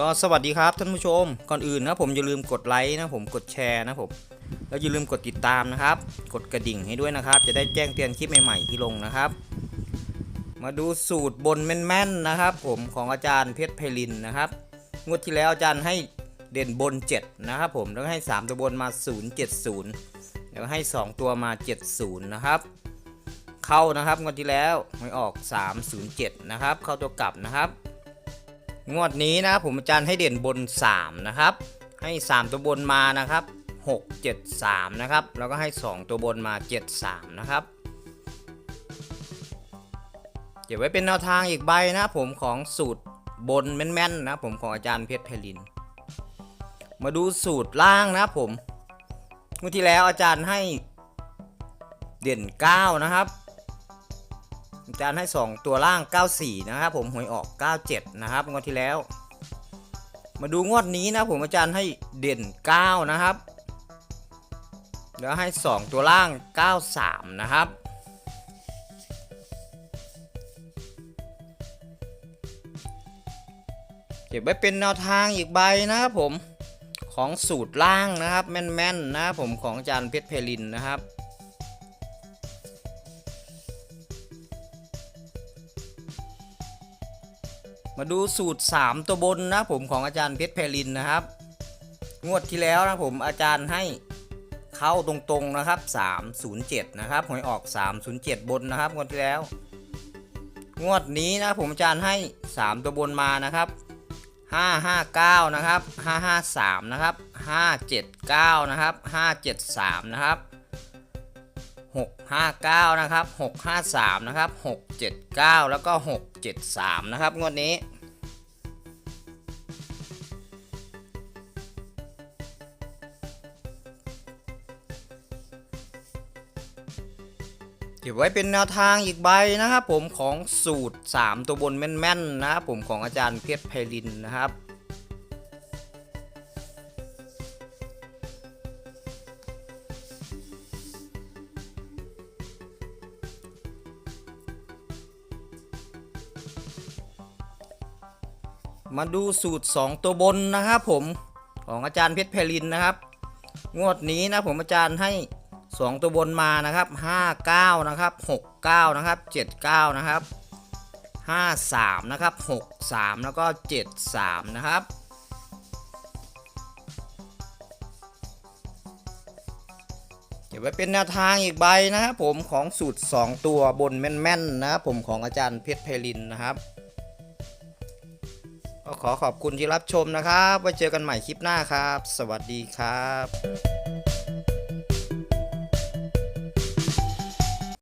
ก็สวัสดีครับท่านผู้ชม ก่อนอื่นนะผมอย่าลืมกดไลค์นะผมกดแชร์นะผมแล้วอย่าลืมกดติดตามนะครับ กดกระดิ่งให้ด้วยนะครับ จะได้แจ้งเตือนคลิปใหม่ๆที่ลงนะครับ มาดูสูตรบนแม่นๆนะครับ ผมของอาจารย์เพชรไพลินนะครับงวดที่แล้วอาจารย์ให้เด่นบน 7 นะครับผมแล้วให้ 3 ตัวบนมา 070 แล้วให้ 2 ตัวมา 70 นะครับ เข้านะครับงวดที่แล้วไม่ออก 307 นะครับ เข้าตัวกลับนะครับ งวดนี้นะครับผมอาจารย์ให้เด่นบน 3 นะครับ ให้ 3 ตัวบนมานะครับ 6 7 3 นะครับ แล้วก็ให้ 2 ตัวบนมา 7 3 นะครับ เก็บไว้เป็นแนวทางอีกใบนะผมของสูตรบนแม่นๆนะผมของอาจารย์เพชรไพลิน มาดูสูตรล่างนะครับผมงวดที่แล้วอาจารย์ให้เด่น 9 นะครับ อาจารย์ให้ 2 ตัวล่าง 94 นะครับผมหวยออก 97 นะครับงวดที่แล้ว มาดูงวดนี้นะผมอาจารย์ให้เด่น 9 นะครับแล้วให้ 2 ตัวล่าง 93 นะครับเก็บไว้เป็นแนวทางอีกใบนะครับผมของสูตรล่างนะครับแม่นๆนะครับผมของอาจารย์เพชรเพลินนะครับ มาดูสูตร 3 ตัวบนนะผมของอาจารย์เพชรเพลินนะครับ งวดที่แล้วนะผมอาจารย์ให้เข้าตรงๆนะครับ 307 นะครับหวยออก 307 บนนะครับงวดที่แล้ว งวดนี้นะผมอาจารย์ให้ 3 ตัวบนมานะครับ 559 นะครับ 553 นะครับ 579 นะครับ 573 นะครับ 659 นะครับ 653 นะครับ 679 แล้วก็ 673 นะครับ งวดนี้ เก็บไว้เป็นแนวทางอีกใบนะครับผมของสูตร 3 ตัวบนแม่นๆนะครับผมของอาจารย์เพชรไพลินนะครับ มาดูสูตร 2 ตัวบนนะครับผมของอาจารย์เพชรไพลินนะครับ งวดนี้นะผมอาจารย์ให้ 2 ตัวบนมานะครับ 59 นะครับ 69 นะครับ 79 นะครับ 53 นะครับ 63 แล้วก็ 73 นะครับเก็บไว้เป็นแนวทางอีกใบนะครับผมของสูตร 2 ตัวบนแม่นๆนะครับผมของอาจารย์เพชรไพลินนะครับ ขอขอบคุณที่รับชมนะครับ ไว้เจอกันใหม่คลิปหน้าครับ สวัสดีครับ